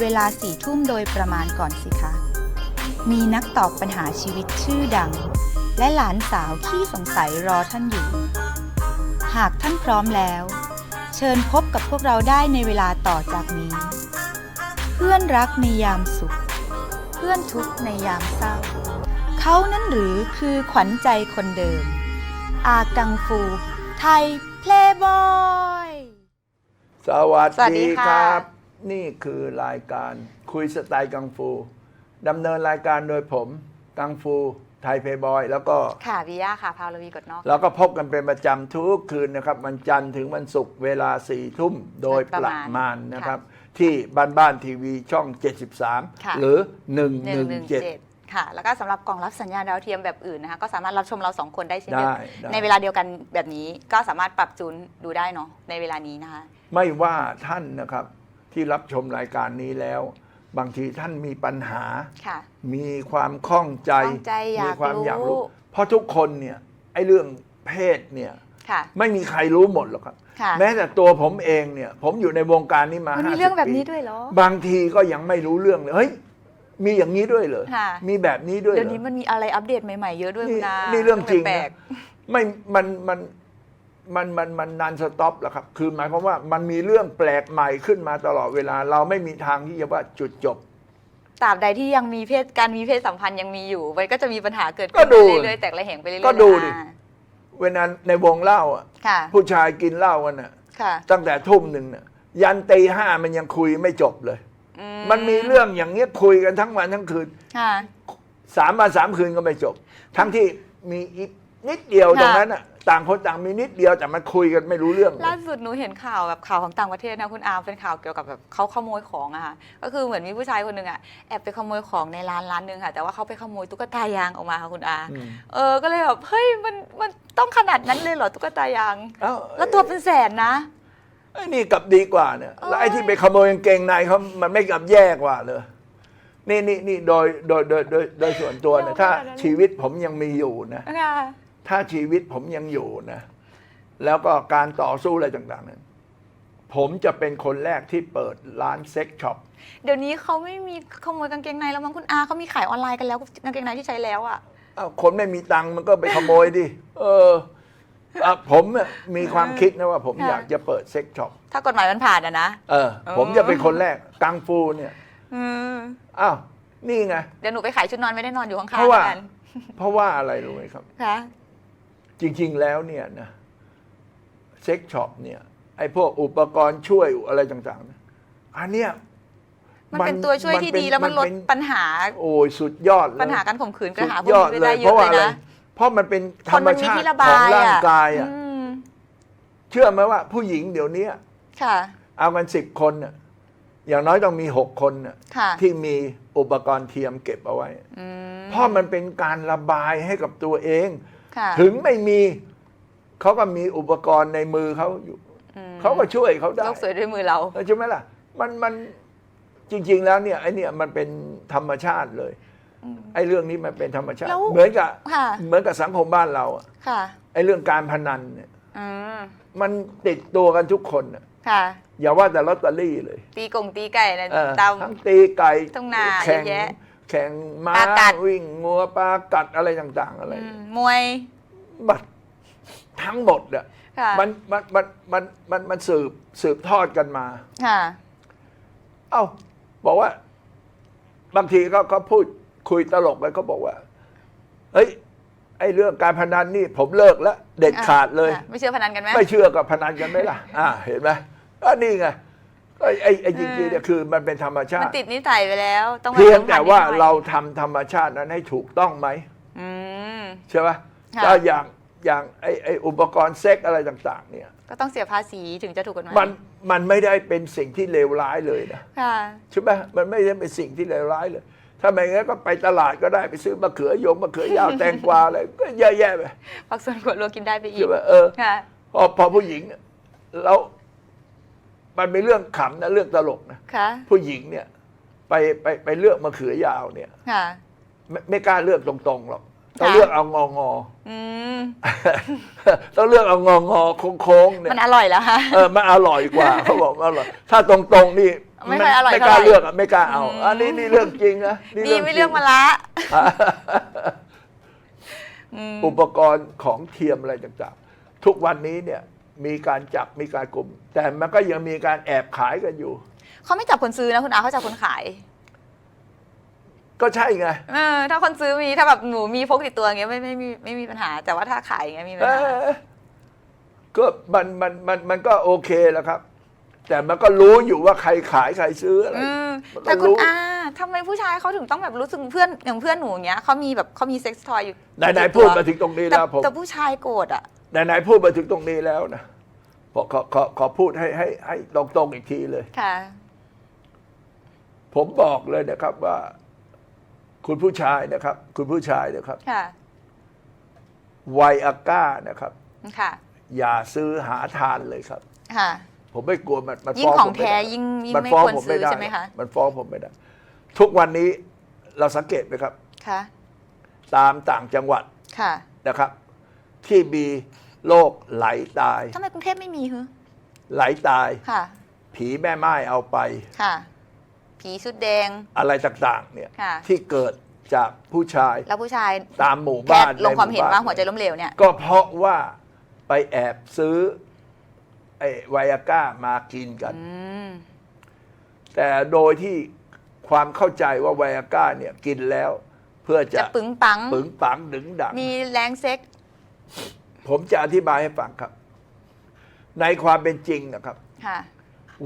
เวลาสี่ทุ่มโดยประมาณก่อนสิคะ มีนักตอบปัญหาชีวิตชื่อดัง และหลานสาวขี้สงสัยรอท่านอยู่ หากท่านพร้อมแล้ว เชิญพบกับพวกเราได้ในเวลาต่อจากนี้ เพื่อนรักในยามสุข เพื่อนทุกข์ในยามเศร้า เขานั้นหรือคือขวัญใจคนเดิม อากังฟู ไทยเพลย์บอย สวัสสวัสดีดีค่ะครับ นี่คือรายการคุยสไตล์กังฟูดำเนินรายการโดยผม กังฟูไทยเพย์บอย แล้วก็ค่ะวิยาค่ะพาวลวีกดนอกเราก็พบกันเป็นประจำทุกคืนนะครับ วันจันทร์ถึงวันศุกร์เวลาสี่ทุ่มโดยปประระมาณมาณนะครับ ที่บ้านบ้านทีวีช่องค่ะ73 หรือ 117ค่ะแล้วก็สำหรับกล่องรับสัญญาณดาวเทียมแบบอื่นนะคะก็สามารถรับชมเราสองคนได้เช่นเดียวได้ได้ในเวลาเดียวกันแบบนี้ก็สามารถปรับจูนดูได้เนาะในเวลานี้นะคะ ไม่ว่าท่านนะครับ ที่รับชมรายการนี้แล้ว บางทีท่านมีปัญหา ค่ะ มีความข้องใจ ข้องใจอยากมีความอยากรู้ รู้ เพราะทุกคนเนี่ยไอ้เรื่องเพศเนี่ยค่ะ ไม่มีใครรู้หมดหรอกครับ ค่ะ แม้แต่ตัวผมเองเนี่ย ผมอยู่ในวงการนี้มามันมี50เรื่องแบบปีนี้ด้วยเหรอ บางทีก็ยังไม่รู้เรื่องเลยเฮ้ยมีอย่างนี้ด้วยเหรอค่ะ มีแบบนี้ด้วยเหรเดี๋ยวอ นี้มันมีอะไรอัปเดตใหม่ๆเยอะด้วยนี่คุณอานี่เรื่องจริงแปลนะก ไม่มันมัน มันมันมันนันสต็อปแล้วครับ คือหมายความว่ามันมีเรื่องแปลกใหม่ขึ้นมาตลอดเวลา เราไม่มีทางที่จะว่าจุดจบๆตราบใดที่ยังมีเพศการมีเพศสัมพันธ์ยังมีอยู่ มันก็จะมีปัญหาเกิดก็ขึ้นดูไปเรื่อยๆแตกระแหงไปเรื่อยๆก็ดูดิอ่าเวลาในวงเล่าอะค่ะ ผู้ชายกินเหล้ากันน่ะ ค่ะตั้งแต่ทุ่มหนึ่งน่ะยันตีห้ามันยังคุยไม่จบเลย อืมันมีเรื่องอย่างเงี้ยคุยกันทั้งวันทั้งคืนค่ะ สามวันสามคืนก็ไม่จบ ทั้งที่มีอีกนิดเดียวค่ะ ตรงนั้นน่ะ ต่างคนต่างมีนิดเดียวแต่มันคุยกันไม่รู้เรื่องเลยล่าสุดหนูเห็นข่าวแบบข่าวของต่างประเทศนะคุณอาเป็นข่าวเกี่ยวกับแบบเขาขโมยของอะค่ะก็คือเหมือนมีผู้ชายคนหนึ่งอะแอบไปขโมยของในร้านร้านหนึ่งค่ะ แต่ว่าเขาไปขโมยตุ๊กตายางออกมาค่ะคุณอาอืม เออก็เลยแบบเฮ้ยมันมันต้องขนาดนั้นเลยเหรอตุ๊กตายาง เอ้าแล้วตัวเป็นแสนนะ ไอ้นี่กลับดีกว่าเนี่ยแล้วไอ้ที่ไปขโมยกางเกงในเขามันไม่กลับแย่กว่าเลยนี่นี่นี่โดยโดยโดยโดยโดยส่วนตัวเนี่ยถ้าชีวิตผมยังมีอยู่นะ ค่ะ ถ้าชีวิตผมยังอยู่นะ แล้วก็การต่อสู้อะไรต่างๆนั้นผมจะเป็นคนแรกที่เปิดร้านเซ็กช็อปเดี๋ยวนี้เขาไม่มีขโมยกางเกงในแล้วมั้งคุณอาเขามีขายออนไลน์กันแล้วกางเกงในที่ใช้แล้วอะอ้าวคนไม่มีตังค์มันก็ไปขโมยดิ เอออะผมเนี่ยมีความคิดนะว่า ผมค่ะอยากจะเปิดเซ็กช็อป ถ้ากฎหมายมันผ่านอะนะเออ ผมจะเป็นคนแรกกังฟูเนี่ยอืมอ้าวนี่ไง เดี๋ยวหนูไปขายชุดนอนไม่ได้นอนอยู่ข้างๆเพราะว่า กันเพราะว่าอะไรรู้ไหมครับ ค่ะ จริง ๆ แล้วเนี่ยนะเซ็กช็อปเนี่ยไอ้พวกอุปกรณ์ช่วยอะไรต่างๆนะอันเนี้ยมันเป็นตัวช่วยที่เป็ดีแล้วมันลดเป็ปัญหา โอ้ยสุดยอดเลยปัญหาการข่มขืนกสุระดหาพวกยอดนี้เลได้ยเยเพราะอะว่าเลยอะไรนะเพราะมันเป็นธครนรมมันมีชาติที่ระขบาองยร่างอะกายอะอืมเชื่อไหมว่า ผู้หญิงเดี๋ยวนี้ค่ะเอากันสิบคนน่ะอย่างน้อยต้องมีหกคนน่ะค่ะที่มีอุปกรณ์เทียมเก็บเอาไว้อืมเพราะมันเป็นการระบายให้กับตัวเองค่ะ ถึงไม่มีเขาก็มีอุปกรณ์ในมือเขาอยู่อืมเขาก็ช่วยเขาได้โลกสวยด้วยมือเราเออใช่ไหมล่ะ มันมันจริง ๆ แล้วเนี่ยไอเนี่ยมันเป็นธรรมชาติเลยอืมไอเรื่องนี้มันเป็นธรรมชาติแล้วเหมือนกับค่ะเหมือนกับสังคมบ้านเราอะค่ะไอเรื่องการพนันเนี่ยอืมมันติดตัวกันทุกคนน่ะค่ะอย่าว่าแต่ลอตเตอรี่เลย ตีกงตีไก่นะเออตามทั้งตีไก่ทุ่งนาแข่งเยอะแยะแข่งม้าปลากัดวิ่งงัวปลากัดอะไรต่าง ๆ อะไรอืมมวย บัดทั้งหมดอะค่ะมันมันมันมันมันมันสืบสืบทอดกันมา ค่ะ เอ้า บอกว่า บางทีก็เขาพูดคุยตลกกันเขาบอกว่า เฮ้ย ไอ้เรื่องการพนันนี่ผมเลิกแล้ว เด็ดขาดเลย อะไม่เชื่อพนันกันไหม ไม่เชื่อกับพนันกันไหมล่ะ อ่า เห็นไหมก็นี่ไงไอ้ไอ้ไอ้จริงๆเนี่ยคือมันเป็นธรรมชามันติ ติดนิสัยไปแล้ว ต้องมาเพียงแต่ว่าสัมพันธ์นิดหน่อยเราทำธรรมชาตินั้นให้ถูกต้องไหม อืม ใช่ไหม ค่ะ ถ้าอย่างอย่างไอ้ไอ้อุปกรณ์เซ็กอะไรต่าง ๆ เนี่ย ก็ต้องเสียภาษีถึงจะถูกกฎหมายมันมันไม่ได้เป็นสิ่งที่เลวร้ายเลยนะค่ะ ใช่ไหมมันไม่ได้เป็นสิ่งที่เลวร้ายเลย ถ้าไม่งั้นก็ไปตลาดก็ได้ไปซื้อมะเขือยงมะเขือยาว แตงกวาอะไรก็เยอะแยะไปผักสวนครัวรวมกินได้ไปอีใช่กไหมเออ ค่ะ พอพอผู้หญิงแล้วมันเป็นเรื่องขำนะเรื่องตลกนะค่ะ ผู้หญิงเนี่ย ไปไปไปเลือกมะเขือยาวเนี่ย ค่ะ ไม่ไม่กล้าเลือกตรงๆหรอก ต้องค่ะเลือกเอางองออืมต้องเลือกเอางองอโค้งๆเนี่ยมันอร่อยแล้วค่ะเออมันอร่อยกว่าเขาบอกอร่อยถ้าตรงๆนี่ไม่ค่อยอร่อยไม่กล้าเท่าไหร่เลือกอะไม่กล้าเอาอืมอันนี้นี่เรื่องจริงนะนี่ดีไม่เลือกจงมะละอืมอุปกรณ์ของเทียมอะไรต่างๆ ทุกวันนี้เนี่ยมีการจับมีการกลุ่ม แต่มันก็ยังมีการแอบขายกันอยู่ เขาไม่จับคนซื้อนะคุณอาเขาจับคนขาย ก็ใช่ไง เออถ้าคนซื้อมีถ้าแบบหนูมีพกติดตัวอย่างเงี้ยไม่ไม่มีไม่มีปัญหา แต่ว่าถ้าขายอย่างเงี้ยมีปัญเอหาอก็มันมันมันมันก็โอเคแล้วครับ แต่มันก็รู้อยู่ว่าใครขายใครซื้ออะไร อืมมันก็แต่คุณรู้อาทำไมผู้ชายเขาถึงต้องแบบรู้สึกเพื่อนอย่างเพื่อนหนูอย่างเงี้ยเขามีแบบเขามีเซ็กซ์ทอยอยู่ไหนไหนติพูดตัวมาถึงตรงนี้แต่แล้วผมแต่ผู้ชายโกรธอะ ไหนไหนพูดมาถึงตรงนี้แล้วนะขอขอขอขอพูดให้ให้ให้ตรงตรงๆอีกทีเลย ค่ะ ผมบอกเลยนะครับว่า คุณผู้ชายนะครับ คุณผู้ชายนะครับค่ะไวอาก้านะครับ ค่ะ อย่าซื้อหาทานเลยครับ ค่ะ ผมไม่กลัวมันมันยิ่งฟ้องของผมไม่แท้ได้ยิ่งยิ่งมันไม่ฟ้องควรผมซื้ไม่อได้ใช่ไหมคะมันฟ้องผมไม่ได้ ทุกวันนี้เราสังเกตไหมครับ ค่ะ ตามต่างจังหวัดค่ะนะครับ ที่มีโรคไหลตาย ทำไมกรุงเทพไม่มีฮึไหลตาย ค่ะ ผีแม่ไม้เอาไป ค่ะ ผีชุดแดง อะไรต่างๆเนี่ยค่ะ ที่เกิดจากผู้ชายแล้วผู้ชายตามหมู่แค่บ้านลงความใเห็นว่าบ้หัวใจล้มเหลวเนี่ย ก็เพราะว่าไปแอบซื้อไอ้ไวอาก้ามากินกัน อืม แต่โดยที่ความเข้าใจว่าไวอาก้าเนี่ยกินแล้ว เพื่อจะจะปึงปัง ปึงปังดึงดัง มีแรงเซ็ก ผมจะอธิบายให้ฟังครับ ในความเป็นจริงนะครับ ค่ะ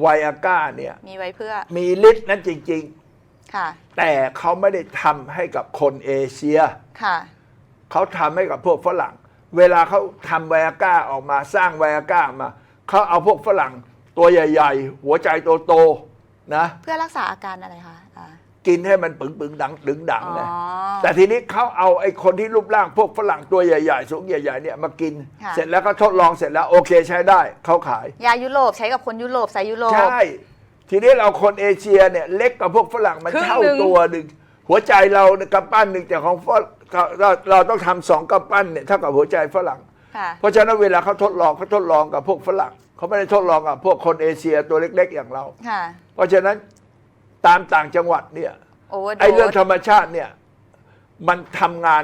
ไวอาก้าเนี่ยมีไว้เพื่อมีฤทธิ์นั้นจริงค่ะๆแต่เขาไม่ได้ทำให้กับคนเอเชีย ค่ะ เขาทำให้กับพวกฝรั่ง เวลาเขาทำไวอาก้าออกมาสร้างไวอาก้ามา เขาเอาพวกฝรั่งตัวใหญ่ ๆ หัวใจโตๆนะ เพื่อรักษาอาการอะไรคะอ่า กินให้มันปึงปึงๆดังดึงดังอ๋อนะแต่ทีนี้เขาเอาไอ้คนที่รูปร่างพวกฝรั่งตัวใหญ่ๆ สูงใหญ่ๆเนี่ยมากินค่ะเสร็จแล้วก็ทดลองเสร็จแล้วโอเคใช้ได้เขาขาย ยายุโรปใช้กับคนยุโรปใส่ยุโรปใช่ทีนี้เราคนเอเชียเนี่ยเล็กกว่าพวกฝรั่งมันครึ่งเท่าหนึ่งตัวหนึ่งหัวใจเราเนี่ยกำปั้นหนึ่งแต่ของฝรั่งเราเราเราต้องทำสองกำปั้นเนี่ยเท่ากับหัวใจฝรั่งค่ะเพราะฉะนั้นเวลาเขาทดลองเขาทดลองกับพวกฝรั่งเขาไม่ได้ทดลองกับพวกคนเอเชียตัวเล็ก ๆ อย่างเราค่ะเพราะฉะนั้น ตามต่างจังหวัดเนี่ยโอเวอร์โดไอ้เรื่องสธรรมชาติเนี่ย มันทำงาน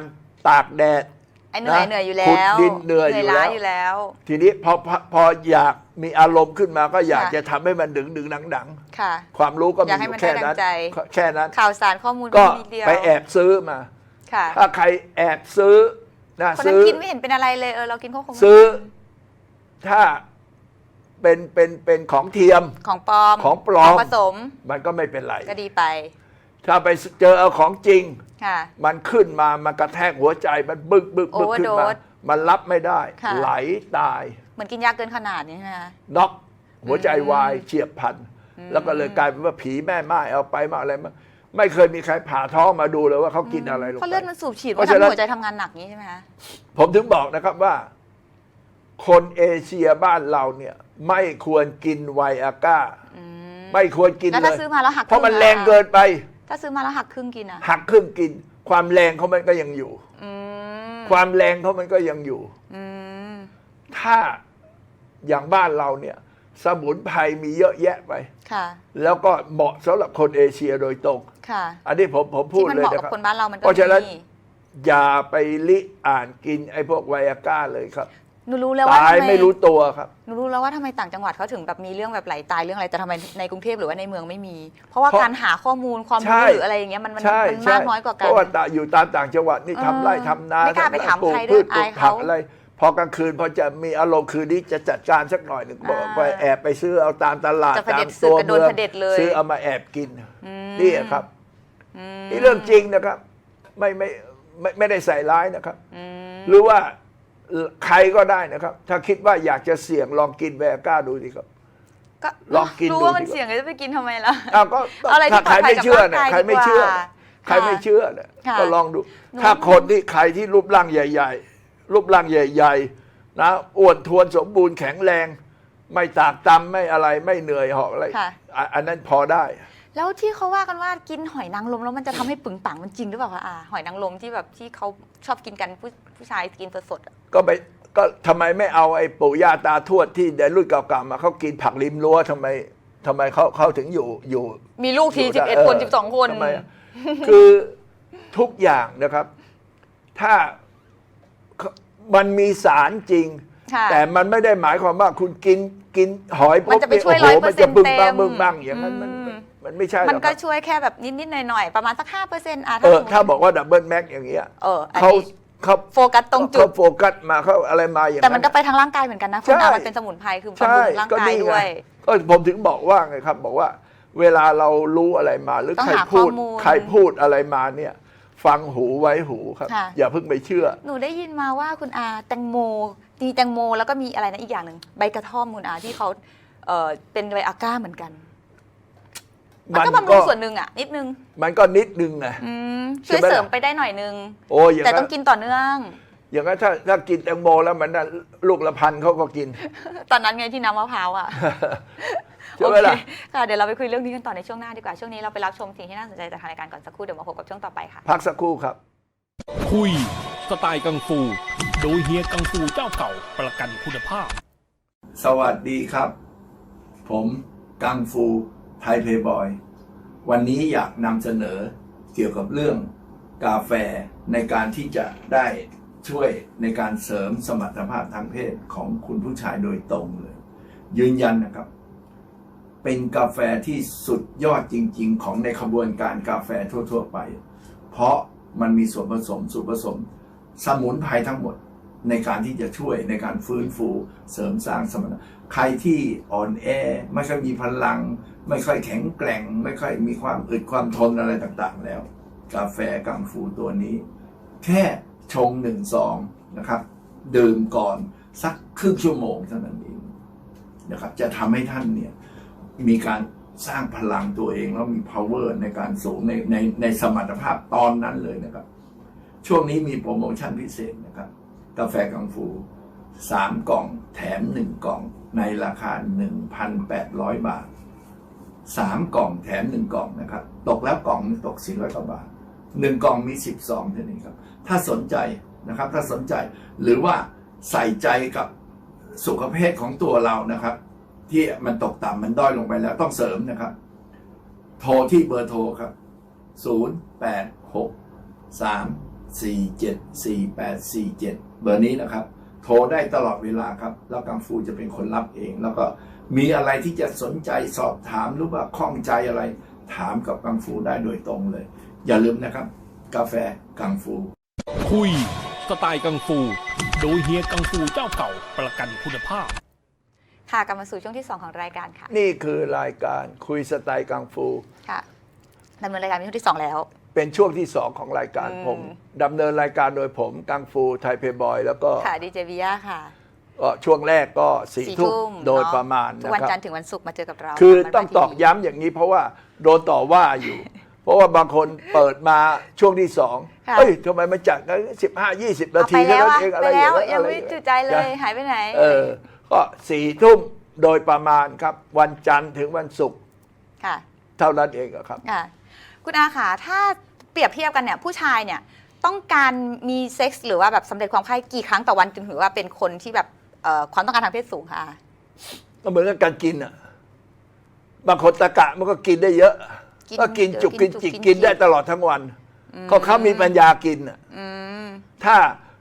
ตากแดดไอ้เหนื่อยนะเหนื่อยอยู่ขุแล้ดวดินเหนื่อยอยู่ล้าแล้วอยู่แล้ว ทีนี้พอพอพออยากมีอารมณ์ขึ้นมาก็อยากค่ะจะทำให้มันดึงดึงดังดังค่ะๆความรู้ก็อมียากอให้ยู่มันแค่ได้ดันั้นงใจแค่นั้น ข่าวสารข้อมูลก็มีนิดเดียวไปแอบซื้อมาค่ะถ้าใครแอบซื้อนะคนนั้นซื้อกินไม่เห็นเป็นอะไรเลยเออเรากินข้าวคงซื้อ ถ้า เป็นเป็นเป็นของเทียม ของปลอมของปลอม ผสมมันก็ไม่เป็นไร ก็ดีไป ถ้าไปเจอเอาของจริง ค่ะ มันขึ้นมา มันกระแทกหัวใจ มันบึกบึกบึกขึ้นมา Overdose มันรับไม่ได้ ค่ะ ไหลตาย เหมือนกินยาเกินขนาดนี่ใช่ไหมคะ น็อกหัวใจอืมวายเฉียบพลัน แล้วก็เลยกลายเป็นว่าผีแม่ไม้เอาไปมาอะไรมาไม่เคยมีใครผ่าท้องมาดูเลยว่าเขากินอะไรลงเพราะไปเลือดมันสูบฉีดเพมันราะฉะทำนั้ให้นหัวใจทำงานหนักนี้ใช่ไหมคะ ผมถึงบอกนะครับว่า คนเอเชียบ้านเราเนี่ย ไม่ควรกินไวอาก้า อืมไม่ควรกินแล้วเลถ้าย ซื้อมาแล้วหักเพราะมันคงแรงเกินไป ถ้าซื้อมาแล้วหักครึ่งกินอะหักครึ่งกิน ความแรงเขามันก็ยังอยู่ อืมความแรงเขามันก็ยังอยู่ อืมถ้าอย่างบ้านเราเนี่ย สมุนไพรมีเยอะแยะไป ค่ะแล้วก็เหมาะสำหรับคนเอเชียโดยตรง ค่ะอันนี้ผมผมพูที่ดมันเลเหยมาะนะกับครับ คนบ้านเรามันก็เพราะฉะนั้น มีอย่าไปลิอ่านกินไอ้พวกไวอาก้าเลยครับ หนูรู้แล้วว่าตายทำไมไม่รู้ตัวครับ หนูรู้แล้วว่าทำไมต่างจังหวัดเขาถึงแบบมีเรื่องแบบไหลตายเรื่องอะไรแต่ทำไมในกรุงเทพหรือว่าในเมืองไม่มี เพราะว่าเพราะการหาข้อมูลความใช่ รู้หรืออะไรอย่างเงี้ยมันมันใช่มันใช่มากน้อยกว่ากัเพน ราะว่าตาอยู่ตามต่างจังหวัดนี่เออทำไร่ทำนาไม่กล้าไปถามปลูกใครด้วยพืชปลูอายกเขาผักอะไรพอกลางคืนพอจะมีอารมณ์คืนนี้จะจัดการสักหน่อยหนึ่งบอกอ่าไปแอบไปซื้อเอาตามตลาดจะเผตาด็มจศึกตัวกระโดเมืนองเผด็จเลย ซื้อเอามาแอบกินอืมนี่ครับ อืมนี่เรื่องจริงนะครับ ไม่ไม่ไม่ไม่ได้ใส่ร้ายนะครับอืมหรือว่า ใครก็ได้นะครับ ถ้าคิดว่าอยากจะเสี่ยงลองกินแวร์ก้าดูสิครับ ก็ลองกินรู้ดูว่ามันดีกว่า เสี่ยงจะไปกินทำไมล่ะ อ้าวก็เอาอะไรถ้าที่ปใคลรอดภัยไม่กับเชื่อ ร่างเนี่ยกายใครดีไม่กเชื่อว่าใครไม่เชื่อเนี่ยค่ะก็ลองดู หนู ถ้าคนที่ใครที่รูปร่างใหญ่ ๆ รูปร่างใหญ่ ๆ นะอ้วนทวนสมบูรณ์แข็งแรง ไม่ตากตำไม่อะไรไม่เหนื่อยหอบอะไรค่ะ อะอันนั้นพอได้ แล้วที่เขาว่ากันว่ากินหอยนางรมแล้วมันจะทำให้ปึงปังมันจริงหรือเปล่าคะอาหอยนางรมที่แบบที่เขาชอบกินกันผู้ผู้ชายกินสดๆอะก็ไปก็ทำไมไม่เอาไอ้ปู่ย่าตาทวดที่ในรุ่นเก่าๆมาเขากินผักริมรั้วทำไมทำไมเขาเขาถึงอยู่อยู่มีลูกที ยู่สิบได้เอ็ดคนสิบสองคนทำไมอะคือทุกอย่างนะครับ ถ้ามันมีสารจริง ค่ะ แต่มันไม่ได้หมายความว่าคุณกินกินหอยมันจะไปช่วยโอ้โหมันจะ100%บึ้งบังเต็มบึ้งบังอย่างนั้นมันอืม มันไม่ใช่หรมันอกคก็รับช่วยแค่แบบนิด ๆ หน่อย ๆ ประมาณสักห้าเปอร์เซ็นต์อะเออสมมุติถ้าบอกว่าดับเบิลแม็กอย่างเงี้ยเอออันเขานี้เขาโฟกัสตรงจุเขาด โฟกัสมาเขาอะไรมาอย่างแต่มันก็ะไปทางร่างกายเหมือนกันนะใช่คุณอามันเป็นสมุนไพรคือบำใช่รุงร่างก็กายนี่ด้ไงวย ก็ผมถึงบอกว่าไงครับ บอกว่า เวลาเรารู้อะไรมาหรือต้องใครหาพูดข้อมูลใครพูดอะไรมาเนี่ย ฟังหูไว้หูครับ ค่ะ อย่าเพิ่งไปเชื่อ หนูได้ยินมาว่าคุณอาแตงโมมีแตงโมแล้วก็มีอะไรนะอีกอย่างหนึ่งใบกระท่อมคุณอาที่เขาเออเป็นไวอาก้าเหมือนกัน มันก็บำรุงส่วนหนึ่งอะ นิดนึงมันก็นิดนึงไงอืมใช่ช่วยไหมล่ะเสริมไปได้หน่อยนึง โอ้ยอย่างแต่นั้ต้อนงกินต่อเนื่อง อย่างนั้นถ้าถ้ากินแตงโมแล้วมันน่ะลูกละพันเขาก็กิน ตอนนั้นไงที่น้ำมะพร้าวอะใช่ไหมล่ะโอเคค่ะเดี๋ยวเราไปคุยเรื่องนี้กันต่อในช่วงหน้าดีกว่า ช่วงนี้เราไปรับชมสิ่งที่น่าสนใจจากทางรายการก่อนสักครู่เดี๋ยวมาพบกับช่วงต่อไปค่ะ พักสักครู่ครับ คุยสไตล์กังฟู โดยเฮียกังฟูเจ้าเก่าประกันคุณภาพ สวัสดีครับ ผมกังฟู ไทยเพย์บอย วันนี้อยากนำเสนอเกี่ยวกับเรื่องกาแฟในการที่จะได้ช่วยในการเสริมสมรรถภาพทางเพศของคุณผู้ชายโดยตรงเลย ยืนยันนะครับ เป็นกาแฟที่สุดยอดจริง ๆ ของในขบวนการกาแฟทั่ว ๆ ไป เพราะมันมีส่วนผสมส่วนผสม สมุนไพรทั้งหมดในการที่จะช่วยในการฟื้นฟูเสริมสร้างสมรรถใครที่อ่อนแอไม่ค่อยมีพลัง ไม่ค่อยแข็งแกร่ง ไม่ค่อยมีความอึดความทนอะไรต่างๆ แล้ว กาแฟกังฟูตัวนี้ แค่ชงหนึ่งซองนะครับ ดื่มก่อนสักครึ่งชั่วโมงเท่านั้นเองนะครับ จะทำให้ท่านเนี่ยมีการสร้างพลังตัวเองแล้วมี power ในการสูงในในในสมรรถภาพตอนนั้นเลยนะครับ ช่วงนี้มีโปรโมชั่นพิเศษนะครับ กาแฟกังฟูสามกล่องแถมหนึ่งกล่องในราคา 1,800 บาท สามกล่องแถมหนึ่งกล่องนะครับ ตกแล้วกล่องนึ่งตก400กว่าบาทหนึ่งกล่องมี10ซองเท่านี้ครับ ถ้าสนใจนะครับ ถ้าสนใจหรือว่าใส่ใจกับสุขภาพของตัวเรานะครับ ที่มันตกต่ำมันด้อยลงไปแล้วต้องเสริมนะครับ โทรที่เบอร์โทรครับ 0 8 6 3 4 7 4 8 4 7 เบอร์นี้นะครับ โทรได้ตลอดเวลาครับ แล้วกังฟูจะเป็นคนรับเองแล้วก็ มีอะไรที่จะสนใจสอบถามหรือว่าข้องใจอะไร ถามกับกังฟูได้โดยตรงเลย อย่าลืมนะครับ กาแฟกังฟู คุยสไตล์กังฟู โดยเฮียกังฟูเจ้าเก่าประกันคุณภาพ ค่ะกลับมาสู่ช่วงที่ 2 ของรายการค่ะ นี่คือรายการคุยสไตล์กังฟู ค่ะดำเนินรายการเป็นช่วงที่ 2 แล้ว เป็นช่วงที่สองของรายการอืม ผมดำเนินรายการโดยผมกังฟูไทยเพย์บอยแล้วก็ ค่ะดีเจวิยาค่ะ ก็ช่วงแรกก็สี่สี่ทุ่ทุ่มมโดยเนประมาณทุกนะวันครับ จันทร์ถึงวันศุกร์มาเจอกับเราคือทางต้องบ้านตอกทีวีย้ำอย่างนี้เพราะว่าโดนต่อว่าอยู่ เพราะว่าบางคนเปิดมาช่วงที่สองค่ะเฮ้ยทำไมมันจัดกันสิบห้ายี่สิบนาเอาทีไปแล้วเท่าอะนั้นเองอะไปไรอแล้ย่างวเงี้ยยังอะไรไม่อย่างจุเงี้ยใจเลยนะหายไปไหนเออก็สี่ทุ่มโดยประมาณครับ วันจันทร์ถึงวันศุกร์ค่ะ เท่านั้นเองอะครับ ค่ะคุณอาค่ะถ้าเปรียบเทียบกันเนี่ยผู้ชายเนี่ยต้องการมีเซ็กส์หรือว่าแบบสำเร็จความใคร่กี่ครั้งต่อวันจึงถือว่าเป็นคนที่แบบ เอ่อความต้องการทางเพศสูงค่ะอาก็เหมือนกับการกินอะบางคนตะกะมันก็กินได้เยอะก็กินจุกกินจิก กินได้ตลอดทั้งวันเขาเขามีปัญญากินอะอืม ถ้า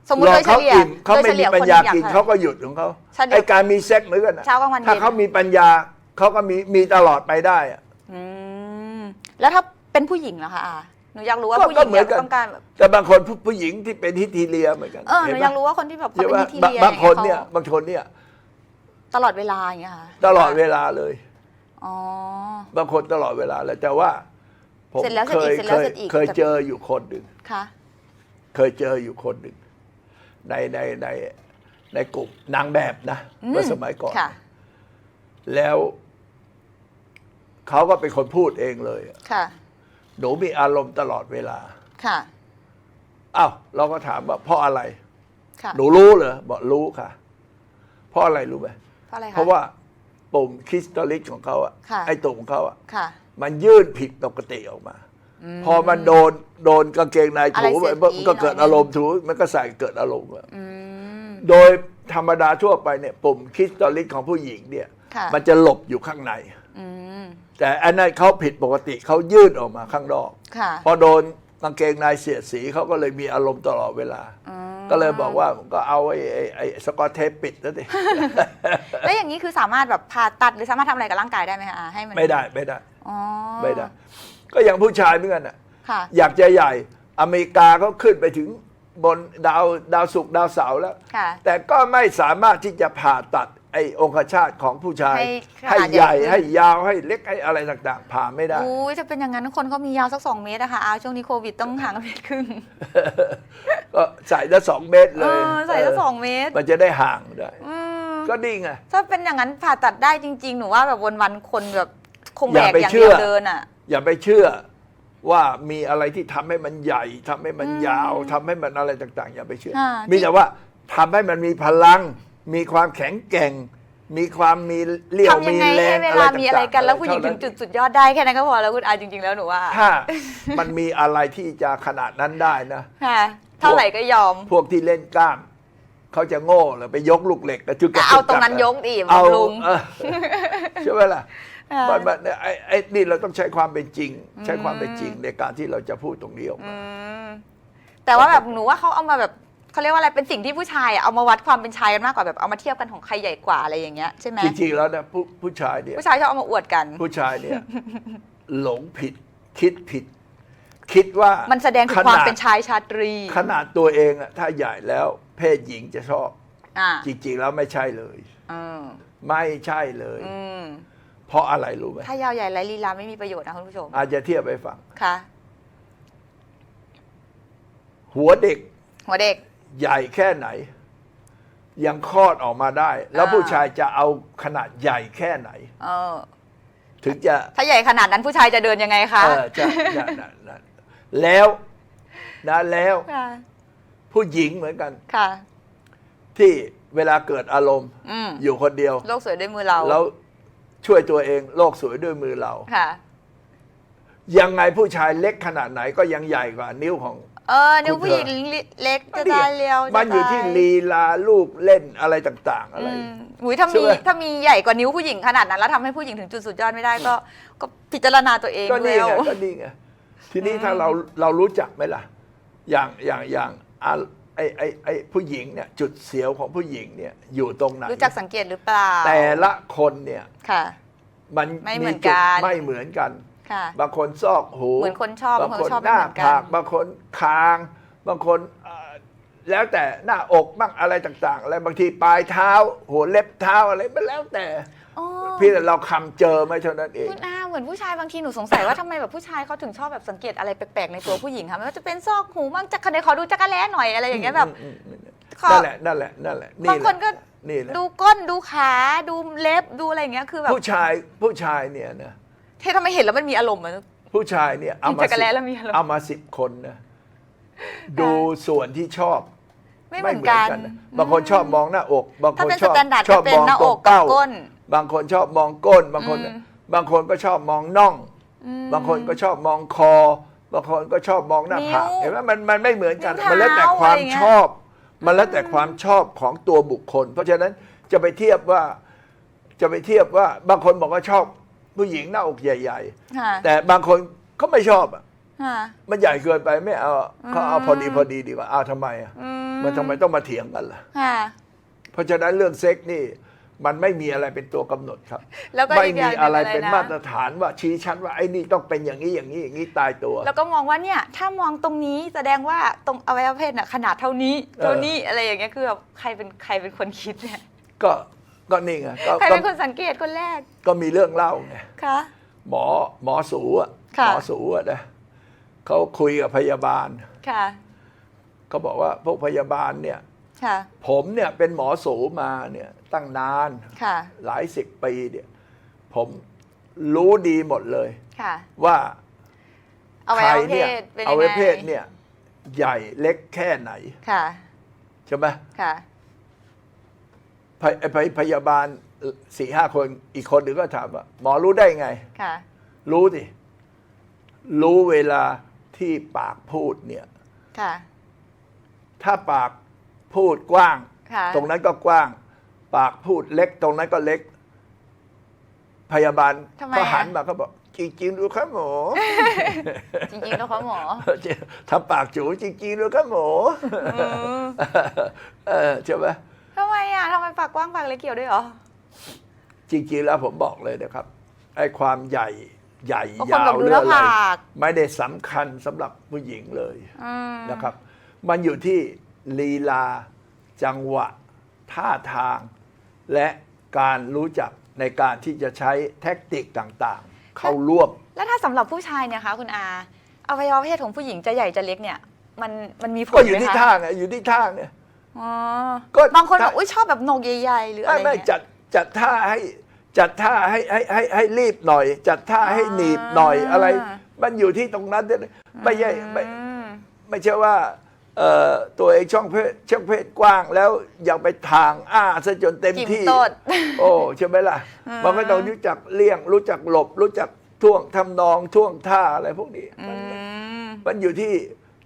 สมมุติรอโดยเฉเขาลี่ยอิ่มเขาโดยไม่เฉลี่มียปัญญาคนอยากกินทานเขาก็หยุดของเขาเฉลี่ยไอการมีเซ็กเหมือนกันอะเช้ากลางวันเย็น ถ้าเขามีปัญญาเขาก็มีมีตลอดไปได้อะ อืมแล้วถ้าเป็นผู้หญิงเหรอคะอา หนูอยากรู้ว่าก็ผู้หญิงก็เหมืเนี่อยนกันต้องการแบบ แต่บางคนผู้ผู้หญิงที่เป็นฮิตทีเลียเหมือนกันเออหห็นูนอยากปะรู้ว่าคนที่แบบเขาเดี๋ยวเป็นว่านิทีบางเรียบางคนเนี่ยขาบางคนเนี่ย ตลอดเวลาอย่างเงี้ยค่ะตลอดเวลาเลยอ๋อบางคนตลอดเวลาเลยแต่ว่าผมเสร็จแล้วเสร็เคจอียกเสร็จแล้เควยเสร็จอีกเคยเจออยู่คนหนึ่งค่ะเคยเจออยู่คนหนึ่งในในในในกลุ่มนางแบบนะอืมเมื่อสมัยก่อนค่ะแล้วเขาก็เป็นคนพูดเองเลยอะค่ะ หนูมีอารมณ์ตลอดเวลาค่ะ อ้าวเราก็ถามว่าเพราะอะไร ค่ะหนูรู้เหรอบอกรู้ค่ะ เพราะอะไรรู้ไหมเพราะอะไรคะ เพราะว่าปุ่มคริสตัลลิกของเขาอะค่ะ ไอ้ตัวของเขาอะค่ะ มันยื่นผิดปกติออกมา พอมันโดนโดนกางเกงในอะไรถูเสียดมันสีก็เกิดหน่อยนึงอารมณ์ถูมันก็ใส่เกิดอารมณ์อะอืม โดยธรรมดาทั่วไปเนี่ยปุ่มคริสตัลลิกของผู้หญิงเนี่ย ค่ะ มันจะหลบอยู่ข้างใน อืมแต่อันนั้นเขาผิดปกติเขายื่นออกมาข้างนอก ค่ะพอโดนกางเกงในเสียดสีเขาก็เลยมีอารมณ์ตลอดเวลา อืมก็เลยบอกว่าก็เอาไอ้ไอ้ไอ้สกอตเทปปิดแล้วดิแล้วอย่างนี้คือสามารถแบบผ่าตัดหรือสามารถทำอะไรกับร่างกายได้ไหมคะอาให้มันไม่ได้ไม่ได้อ๋อไม่ได้ ก็อย่างผู้ชายเหมือนกันอะ ค่ะ อยากจะใหญ่อเมริกาเขาขึ้นไปถึงบนดาวดาวศุกร์ดาวเสาร์แล้ว ค่ะ แต่ก็ไม่สามารถที่จะผ่าตัด ไอ้องคชาตของผู้ชาย ให้ขนาดใหญ่ ใหญ่ขึ้น ให้ยาวให้เล็กให้อะไรต่างๆ ผ่าไม่ได้ อุ้ยจะเป็นอย่างนั้นคนเขามียาวสักสองเมตรนะคะอาช่วงนี้โควิดต้องห่างกันเมตรครึ่งก็ใส่ได้สองเมตรเอเลยอใส่สักสองเมตรมันจะได้ห่างได้ อืมก็ดีไง ถ้าเป็นอย่างนั้นผ่าตัดได้จริง ๆ หนูว่าแบบวันๆคนแบบคงแบอย่ากไปอย่างเชื่เดียอวเดินอะอย่าไปเชื่อว่ามีอะไรที่ทำให้มันใหญ่ทำให้มันยาวทำให้มันอะไรต่าง ๆ อย่าไปเชื่อค่ะมีแต่ว่าทำให้มันมีพลัง มีความแข็งแกร่ง มีความมีเลี้ยวทำยัมีงไงแรให้งเวอะไรลาต่างๆมีอะไรกัน แล้วผู้หญิงถึงเท่าจุดสุดยอดได้แค่นั้นก็พอแล้วคุณอาจริง ๆ แล้วหนูว่าถ้ามันมีอะไรที่จะขนาดนั้นได้นะ ค่ะเท่าไหร่ก็ยอม พวกที่เล่นกล้าม เขาจะโง่เหรือไปยกลูกเหล็กกระจุกกระเอาจุกตรงนั้นกัยกดิเอาบำรุงเออใช่ไหมล่ะค่ะมันมันไอ้ไอ้นี่เราต้องใช้ความเป็นจริง ใช้ความเป็นจริงในการที่เราจะพูดตรงนี้ออกมา อืมแต่ว่าแบบหนูว่าเขาเอามาแบบ เขาเรียกว่าอะไรเป็นสิ่งที่ผู้ชายอะเอามาวัดความเป็นชายกันมากกว่าแบบเอามาเทียบกันของใครใหญ่กว่าอะไรอย่างเงี้ยใช่ไหมจริงๆแล้วนะผู้ผู้ชายเนี่ย ผู้ชายชอบเอามาอวดกันผู้ชายเนี่ย หลงผิด คิดผิด คิดว่ามันแสดงถึงความเป็นชายชาตรีขนาดตัวเองอะถ้าใหญ่แล้วเพศหญิงจะชอบ อ่าจริงๆแล้วไม่ใช่เลยอืมไม่ใช่เลย อืมเพราะอะไรรู้ไหมถ้ายาวใหญ่ไรลีลาไม่มีประโยชน์นะคุณผู้ชมอาจจะเทียบไปฟัง ค่ะ หัวเด็กหัวเด็ก ใหญ่แค่ไหน ยังคลอดออกมาได้ แล้วอ่าผู้ชายจะเอาขนาดใหญ่แค่ไหน เออ ถึงจะถ้าใหญ่ขนาดนั้นผู้ชายจะเดินยังไงคะเออจะจะนะนะแล้วนะแล้ว ค่ะ ผู้หญิงเหมือนกัน ค่ะ ที่เวลาเกิดอารมณ์ อืมอยู่คนเดียว โลกสวยด้วยมือเรา แล้วช่วยตัวเองโลกสวยด้วยมือเรา ค่ะ ยังไงผู้ชายเล็กขนาดไหนก็ยังใหญ่กว่านิ้วของ เออนิ้วผู้หญิงเล็กจะตายเร็วจะมันอยู่ที่ตาลีลาลูกเล่นอะไรต่างๆ อะไรอืมหุยถ้าใช่มีไหมถ้ามีใหญ่กว่านิ้วผู้หญิงขนาดนั้น แล้วทำให้ผู้หญิงถึงจุดสุดยอดไม่ได้ก็ก็พิจารณาตัวเองก็นี่แล้วไงก็นี่ไงทีนี้ถ้าเราเรารู้จักไหมล่ะ อย่างอย่างอย่างอะไอไอไอผู้หญิงเนี่ยจุดเสียวของผู้หญิงเนี่ยอยู่ตรงไหนรู้จักสังเกตหรือเปล่า แต่ละคนเนี่ยค่ะ มันไม่เหมือนจุดกันไม่เหมือนกัน ค่ะ บางคนซอกหูเหมือนคนชอบบางคนบางคนชอบหน้าไม่เหมือนกัน ผากบางคนคาง บางคนเอ่อแล้วแต่หน้าอกบ้างอะไรต่างๆอะไรบางทีปลายเท้า หัวเล็บเท้าอะไรมันแล้วแต่ อ๋อพี่แต่เราคำเจอไม่เท่านั้นเอง คุณอาเหมือนผู้ชายบางทีหนูสงสัยว่าทำไมแบบผู้ชายเขาถึงชอบแบบสังเกตอะไรแปลกๆในตัวผู้หญิงคะไม่ว่าจะเป็นซอกหูบ้างจักรเนขอดูจักรแล้หน่อยอะไรอย่างเงี้ยแบบอืมอืมอืมขอ นั่นแหละนั่นแหละนั่นแหละบางคนก็ นี่แหละดูก้นดูขาดูเล็บดูอะไรอย่างเงี้ยคือแบบผู้ชายผู้ชายเนี่ยนะ เท่ทำไมเห็นแล้วมันมีอารมณ์อะผู้ชายเนี่ยเอามาจักรแล้สิบแล้วมีอารมณ์เอามาสิบคนนะดูส่วนที่ชอบไม่เหมือนกันนะบางคนชอบมองหน้าอก บางคถ้านเป็นชสอบแตนดาร์ดชก็อบเป็นมองหน้าตอรกงกับเป้าก้น บางคนชอบมองก้น บางคน อืม บางคนก็ชอบมองน่อง อืม บางคนก็ชอบมองคอ บางคนก็ชอบมองหน้าผากนิ้วเห็นไหมมันมันไม่เหมือนกัน นิ้วมันแล้วแต่เท้าความอะไรอย่างเงี้ย ชอบ มันแล้วแต่ความชอบของตัวบุคคล เพราะฉะนั้นจะไปเทียบว่าจะไปเทียบว่าบางคนบอกว่าชอบ ผู้หญิงหน้าอกใหญ่ ค่ะๆ แต่บางคนก็ไม่ชอบอะค่ะมันใหญ่เกินไปไม่เอาเขาเอาอืมพอดีพอดีดีกว่าเอาทำไมอะอืมันทำไมต้องมาเถียงกันล่ะ ค่ะ เพราะฉะนั้นเรื่องเซ็กนี่ มันไม่มีอะไรเป็นตัวกำหนดครับ แล้วก็ไม่อีกอมีย่างหนึ่งอะไรอะไรเป็นนะมาตรฐานว่าชี้ชัดว่าไอ้นี่ต้องเป็นอย่างนี้อย่างนี้อย่างนี้ตายตัว แล้วก็มองว่าเนี่ย ถ้ามองตรงนี้แสดงว่าตรงอวัยวะเพศน่ะขนาดเท่านี้ เท่านี้อะไรอย่างเงี้ยคือแบบใครเป็นใครเป็นคนคิดเนี่ย ก็ ก็นี่ไงก็ใครก็เป็นคนสังเกตคนแรกก็มีเรื่องเล่าไงคะ หมอหมอสูอะค่ะ หมอสูอะนะเขาคุยกับพยาบาลค่ะ เขาบอกว่าพวกพยาบาลเนี่ย ค่ะ ผมเนี่ยเป็นหมอสูมาเนี่ยตั้งนาน ค่ะ หลายสิบปีเนี่ย ผมรู้ดีหมดเลย ค่ะ ว่าเอาใคไว้รเอาเพเนี่ยศเป็นเอายังไว้ไงเพศเนี่ย ใหญ่เล็กแค่ไหน ค่ะ ใช่ไหมค่ะ พยพยพยาบาลสี่ห้าคนอีกคนหนึ่งก็ถามว่าหมอรู้ได้ไง ค่ะ รู้ดิรู้เวลาที่ปากพูดเนี่ย ค่ะ ถ้าปากพูดกว้าง ค่ะ ตรงนั้นก็กว้าง ปากพูดเล็ก ตรงนั้นก็เล็ก พยาบาลทำไมก็อะหันมาก็บอก จริงๆดูครับหมอ จริงๆแล้วเขาหมอ ทำปากจูจริงๆดูครับหมออืมเออใช่ไหม ทำไมอะทำไมปากกว้างปากเล็กเกี่ยวด้วยเหรอ จริงๆแล้วผมบอกเลยนะครับไอ้ความใหญ่ใหญ่บางคนยาบวอกดูเรื่หอน้าอะไรผากไม่ได้สำคัญสำหรับผู้หญิงเลยอืมนะครับ มันอยู่ที่ลีลา จังหวะ ท่าทาง และการรู้จักในการที่จะใช้แท็กติกต่างๆ เข้าร่วม แล้วถ้าสำหรับผู้ชายเนี่ยคะ คุณอาอวัยวะเพศของผู้หญิงจะใหญ่จะเล็กเนี่ย มันมันมีผลก็อยู่ไหมที่คะท่าไงอยู่ที่ท่าเนี่ย อ๋อ ก็บางคนถ้าแบบอุ้ยชอบแบบโหนกใหญ่ๆหรืออะไม่ไรไม่เงี้ย จัดจัดท่าให้จัดท่าให้ให้ให้ให้รีบหน่อย จัดท่าให้หนีบหน่อยอะไร มันอยู่ที่ตรงนั้นเนี่ยไม่ใช่ไม่อืม ไม่ใช่ว่าเอ่อตัวเองช่องเพศช่องเพศกว้างแล้วยังไปทางอ้าซะจนเต็มกิ่มที่ตด โอ้ใช่ไหมล่ะอืมมันก็ต้องรู้จักเลี่ยง รู้จักหลบ รู้จักท่วงทำนองท่วงท่าอะไรพวกนี้ อืมันมมันอยู่ที่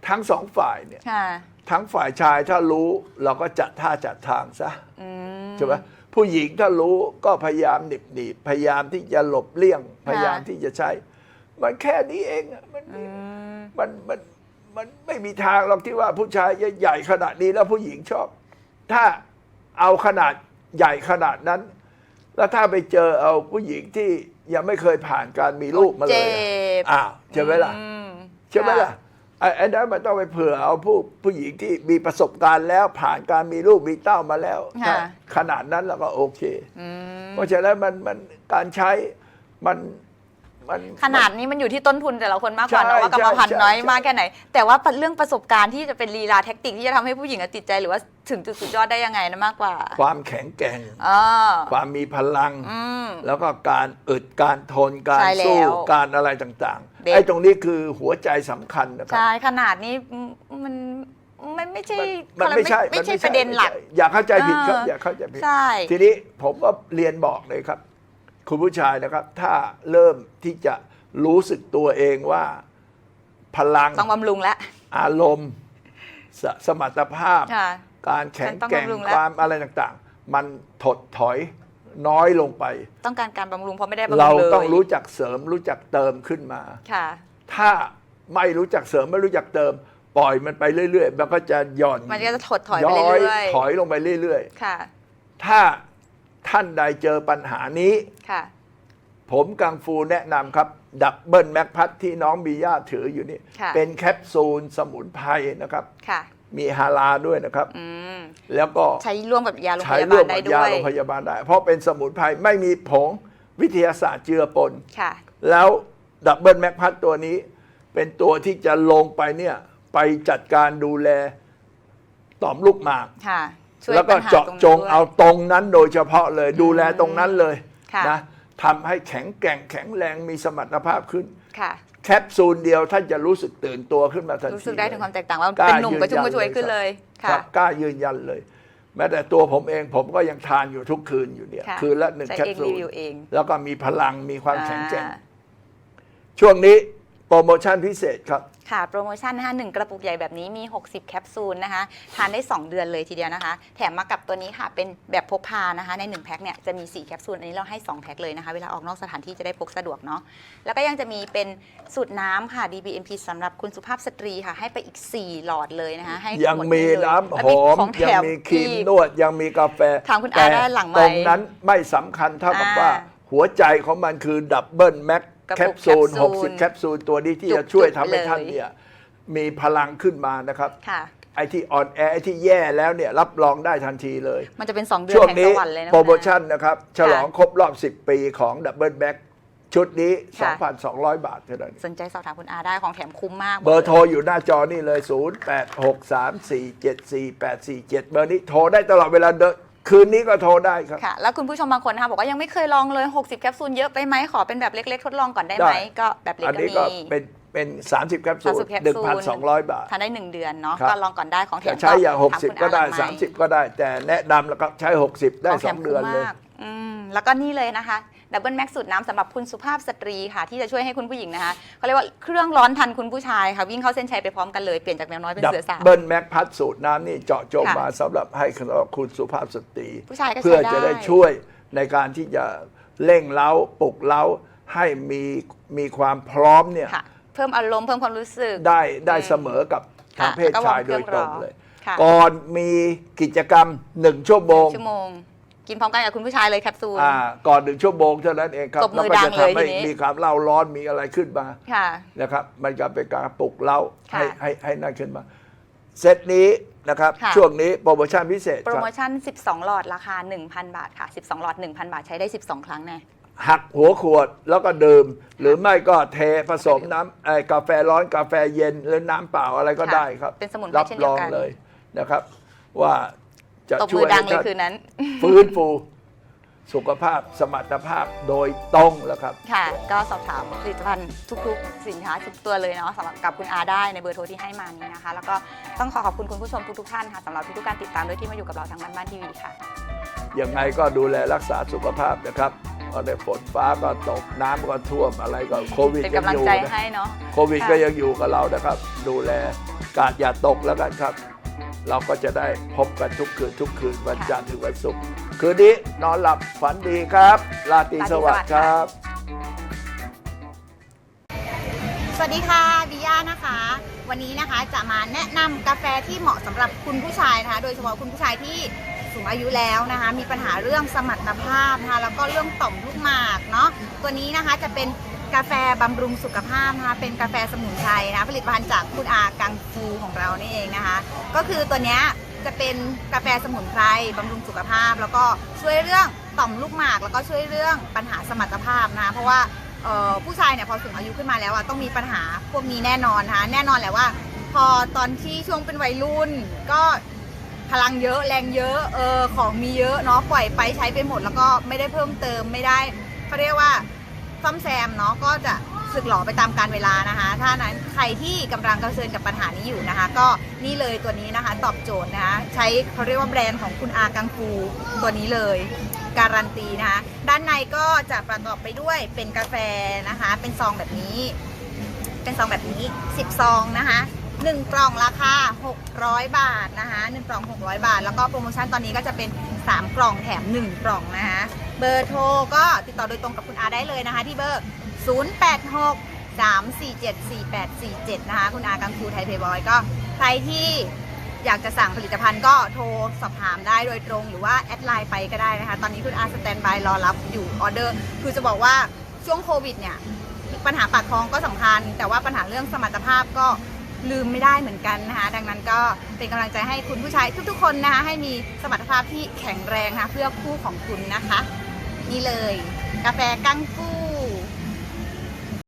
ทั้งสองฝ่ายเนี่ย ค่ะ ทั้งฝ่ายชายถ้ารู้เราก็จัดท่าจัดทางซะอืมใช่ไหมผู้หญิงถ้ารู้ก็พยายามหนีบหนีบพยายามที่จะหลบเลี่ยง พยายามที่จะใช้ มันแค่นี้เองอะมันอืมมันมันมันไม่มีทางหรอกที่ว่าผู้ชายใหญ่ขนาดนี้แล้วผู้หญิงชอบ ถ้าเอาขนาดใหญ่ขนาดนั้น แล้วถ้าไปเจอเอาผู้หญิงที่ยังไม่เคยผ่านการมีลูกมาเลยเจ็อะบอ้าวใช่ไหมล่ะอืมใช่ไหมล่ะ ไอ้ไอ้นั้นมันต้องไปเผื่อเอาผู้ผู้หญิงที่มีประสบการณ์แล้วผ่านการมีลูกมีเต้ามาแล้วถ้าขนาดนั้นเราก็โอเค อืม เพราะฉะนั้นมันมันการใช้มัน มันขนาดนี้มันอยู่ที่ต้นทุนแต่ละคนมากกว่าใช่เนอะว่ากรรมพันใช่ธุ์น้อยใช่ มากแค่ไหน แต่ว่าเรื่องประสบการณ์ที่จะเป็นลีลาแท็กติกที่จะทำให้ผู้หญิงอะติดใจหรือว่าถึงจุดสุดยอดได้ยังไงนะมากกว่าความแข็งแกร่งอ๋อความมีพลัง อืม แล้วก็การอึดการทนการใช่แล้วสู้การอะไรต่างเด็ๆกไอ้ตรงนี้คือหัวใจสำคัญนะครัใช่ขนาดนี้มันมันไม่ใช่มันไม่ใช่ไม่นใช่ประเด็นหลักไม่ใช่อย่าเข้าใจผิดครับเออ อย่าเข้าใจผิด ใช่ ทีนี้ผมก็เรียนบอกเลยครับ คุณผู้ชายนะครับ ถ้าเริ่มที่จะรู้สึกตัวเองว่า พลังต้องบำรุงแล้ว อารมณ์สสมรรถภาพ ค่ะการแข็งฉันต้องแกร่งบำรุงแล้ว ความอะไรต่างๆ มันถดถอยน้อยลงไป ต้องการการบำรุงเพราะไม่ได้บำรุงเราเลยต้องรู้จักเสริมรู้จักเติมขึ้นมา ค่ะ ถ้าไม่รู้จักเสริมไม่รู้จักเติม ปล่อยมันไปเรื่อยๆ มันก็จะหย่อนมันก็จะถดถอยไปเรื่อยๆ ถอยลงไปเรื่อย ค่ะ ๆ ถ้า ท่านใดเจอปัญหานี้ ค่ะ ผมกังฟูแนะนำครับ ดับเบิลแม็กพัทที่น้องบีย่าถืออยู่นี่ ค่ะ เป็นแคปซูลสมุนไพรนะครับ ค่ะ มีฮาลาด้วยนะครับ อืม แล้วก็ใช้ร่วมกับยาโรงพใช้ยาร่บาวลมได้กับด้ยาวยโรงพยาบาลได้ เพราะเป็นสมุนไพรไม่มีผงวิทยาศาสตร์เจือปน ค่ะ แล้วดับเบิลแม็กพัทตัวนี้ เป็นตัวที่จะลงไปเนี่ย ไปจัดการดูแลต่อมลูกหมาก ค่ะ ช่วยแล้วก็ปัญหเจาะตรงนี้จงด้วย เอาตรงนั้นโดยเฉพาะเลยดูแลตรงนั้นเลยค่ะ นะทำให้แข็งแกร่งแข็งแรงมีสมรรถภาพขึ้น ค่ะ แคปซูลเดียวท่านจะรู้สึกตื่นตัวขึ้นมาทันทีรู้สึกได้ถึงความเลยแตกต่างว่าล้าเป็นหนุ่มกระชุ่มยืกระชวยขึ้นเลยครัค่ะบกล้ายืนยันเลย แม้แต่ตัวผมเองผมก็ยังทานอยู่ทุกคืนอยู่เนี่ยค่ะคืนละหนึ่งใช้แคปเองซูรีลวิวเอง แล้วก็มีพลังมีความแข็งแกร่ง อ่าช่วงนี้โปรโมชั่นพิเศษครับ ค่ะ โปรโมชั่นนะคะหนึ่งกระปุกใหญ่แบบนี้มี 60 แคปซูลนะคะ ทานได้ 2 เดือนเลยทีเดียวนะคะ แถมมากับตัวนี้ค่ะ เป็นแบบพกพานะคะ ใน 1 แพ็คเนี่ย จะมี 4 แคปซูล อันนี้เราให้ 2 แพ็คเลยนะคะ เวลาออกนอกสถานที่จะได้พกสะดวกเนาะ แล้วก็ยังจะมีเป็นสูตรน้ำค่ะ DBMP สำหรับคุณสุภาพสตรีค่ะ ให้ไปอีก 4 หลอดเลยนะคะ ให้ยังหดมีเลยน้ำแล้วหอมของแถยังมมีครีมอีกนวด ยังมีกาแฟถามคุณอาแต่ได้หลังไมค์ตรงนั้นไม่สำคัญเท่ากับอ่าว่าหัวใจของมันคือดับเบิลแม็ก กระแคปุปกซูลแคปซูล 60 แคปซูลตัวนี้ที่จุกจะช่วยจุกทำให้เลยท่านเนี่ยมีพลังขึ้นมานะครับ ค่ะ ไอ้ที่อ่อนแอไอ้ที่แย่แล้วเนี่ยรับรองได้ทันทีเลย มันจะเป็น 2 เดือนช่วงแห่งนี้สวรรค์เลยนะ โปรโมคุณอาชั่นนะครับ ฉลองครบรอบ 10 ปีของดับเบิลแบ็กชุดนี้ ค่ะ 2,200 บาทเท่านั้น สนใจสอบถามคุณอาได้ของแถมคุ้มมาก เบอร์โทรอยู่หน้าจอนี่เลย 0863474847 เบอร์นี้โทรได้ตลอดเวลาเดิน คืนนี้ก็โทรได้ครับ ค่ะ แล้วคุณผู้ชมบางคนนะคะบอกว่ายังไม่เคยลองเลย 60 แคปซูลเยอะไปไหมขอเป็นแบบเล็ก ๆ ทดลองก่อนได้ไหม ได้ ก็แบบเล็กอันก็นี้มี ก็เป็นเป็น 30 แคปซูล30แคปซูล1,200บาท ทานได้ 1 เดือนเนาะ ครับ ก็ลองก่อนได้ของแถแต่มใช้อย่าง ถมคุณ60 ก็ได้อาหลังม30 ก็ได้ แต่แนะนำแล้วก็ใช้ 60 ได้ของแถม2 เดือนเลย คุ้มมากอืมแล้วก็นี่เลยนะคะ ดับเบิลแม็กสูตรน้ำสำหรับคุณสุภาพสตรีค่ะ ที่จะช่วยให้คุณผู้หญิงนะคะเขาเรียกว่าเครื่องร้อนทันคุณผู้ชายค่ะ วิ่งเข้าเส้นชัยไปพร้อมกันเลยเปลี่ยนจากแมวน้อยเป็นดับเสือสาว เบิลแม็กพัดสูตรน้ำนี่เจาะจงค่ะมาสำหรับให้คุณสุภาพสตรี ผู้ชายก็ใช้เพื่อจะได้ ได้ช่วยในการที่จะเร่งเล้าปลุกเล้าให้มีมีความพร้อมเนี่ยค่ะ เพิ่มอารมณ์เพิ่มความรู้สึก ได้ได้อืมเสมอกับทางค่ะเพศแล้วก็ชายโดยตรงวอร์มเครื่องรอเลยค่ะ ก่อนมีกิจกรรมหนึ่งชั่วโมง ชั่วโมง กินพร้อมกันกับคุณผู้ชายเลยแคปซูล อ่าก่อนหนึ่งชั่วโมงเท่านั้นเองครับตบมืแล้วอก็ดัจะงเลยทำให้ทีนี้ มีความเล่าร้อนมีอะไรขึ้นมาค่ะ นะครับ มันก็เป็นการปลุกเล้าค่ะให้ให้ให้นั่นขึ้นมา เซตนี้นะครับ ค่ะ ช่วงนี้โปรโมชั่นพิเศษโปรครับโมชั่น 12 หลอดราคา 1,000 บาทค่ะ 12 หลอด 1,000 บาทใช้ได้ 12 ครั้งแน่ หักหัวขวดแล้วก็ดื่ม หรือไม่ก็เทผสมน้ำไอ้กาแฟร้อนกาแฟเย็นหรือน้ำเปล่าอะไรก็ค่ะได้ครับเป็นสมุนไพรรับเช่นเดีรยวองกัน เลยนะครับ ว่า จะตบช่มืวอยดังให้เลยท่านคืนนั้น ฟื้นฟู สุขภาพสมรรถภาพโดยตรงแล้วครับ ค่ะ ก็สอบถามผลิตภัณฑ์ทุกๆ สินค้าทุกตัวเลยเนาะสำหรับกับคุณอาได้ในเบอร์โทรที่ให้มานี้นะคะ แล้วก็ต้องขอขอบคุณคุณผู้ชมทุกๆท่านค่ะสำหรับทุกๆการติดตามด้วยที่มาอยู่กับเราทางบ้านบ้านทีวีค่ะ ยังไงก็ดูแลรักษาสุขภาพนะครับตอนนี้ฝนฟ้าก็ตกน้ำก็ท่วมอะไรก็โควิดเป็นยังกำลัองยู่ใจนะให้เนาะ โควิดค่ะก็ยังอยู่กับเรานะครับ ดูแลกาดอย่าตกแล้วกันครับ เราก็จะได้พบกันทุกคืนทุกคืนวันจันทร์ถึงวันศุกร์คืนนี้นอนหลับฝันดีครับราตรีสวัสดิ์ครับ สวัสดีค่ะบิยานะคะ วันนี้นะคะจะมาแนะนำกาแฟที่เหมาะสำหรับคุณผู้ชายนะคะ โดยเฉพาะคุณผู้ชายที่สูงอายุแล้วนะคะ มีปัญหาเรื่องสมรรถภาพนะคะแล้วก็เรื่องต่อมลูกหมากเนาะตัวนี้นะคะจะเป็น กาแฟบำรุงสุขภาพนะคะเป็นกาแฟสมุนไพรนะผลิตภัณฑ์จากคุณอากังฟูของเรานี่เองนะคะ ก็คือตัวเนี้ยจะเป็นกาแฟสมุนไพรบำรุงสุขภาพ แล้วก็ช่วยเรื่องต่อมลูกหมาก แล้วก็ช่วยเรื่องปัญหาสมรรถภาพนะเพราะว่าผู้ชายเนี่ยพอสูงอายุขึ้นมาแล้วอะต้องมีปัญหาพวกนี้แน่นอนนะคะแน่นอนแหละว่า พอตอนที่ช่วงเป็นวัยรุ่นก็พลังเยอะแรงเยอะเออของมีเยอะเนาะปล่อยไปใช้ไปหมด แล้วก็ไม่ได้เพิ่มเติมไม่ได้เขาเรียกว่า ซ่อมแซมเนาะก็จะสึกหล่อไปตามการเวลานะคะ ถ้านั้นใครที่กำลังเผชิญกับปัญหานี้อยู่นะคะ ก็นี่เลยตัวนี้นะคะตอบโจทย์นะคะ ใช้เขาเรียกว่าแบรนด์ของคุณอากังฟูตัวนี้เลยการันตีนะคะ ด้านในก็จะประกอบไปด้วยเป็นกาแฟนะคะ เป็นซองแบบนี้ เป็นซองแบบนี้ 10 ซองนะคะ1กล่องราคา 600 บาทนะคะ1กล่อง 600 บาท แล้วก็โปรโมชั่นตอนนี้ก็จะเป็น 3 กล่องแถม 1 กล่องนะคะ เบอร์โทรก็ติดต่อโดยตรงกับคุณอาได้เลยนะคะ ที่เบอร์ 086 347 4847 นะคะ คุณอากังฟูไทยเพย์บอยก็ใครที่อยากจะสั่งผลิตภัณฑ์ก็โทรสอบถามได้โดยตรงหรือว่าแอดไลน์ไปก็ได้นะคะ ตอนนี้คุณอาสแตนบายรอรับอยู่ออเดอร์ คือจะบอกว่าช่วงโควิดเนี่ยปัญหาปากท้องก็สำคัญ แต่ว่าปัญหาเรื่องสมรรถภาพก็ลืมไม่ได้เหมือนกันนะคะ ดังนั้นก็เป็นกำลังใจให้คุณผู้ชายทุกๆคนนะคะให้มีสมรรถภาพที่แข็งแรงนะคะเพื่อคู่ของคุณนะคะ นี่เลย กาแฟกั้งฟู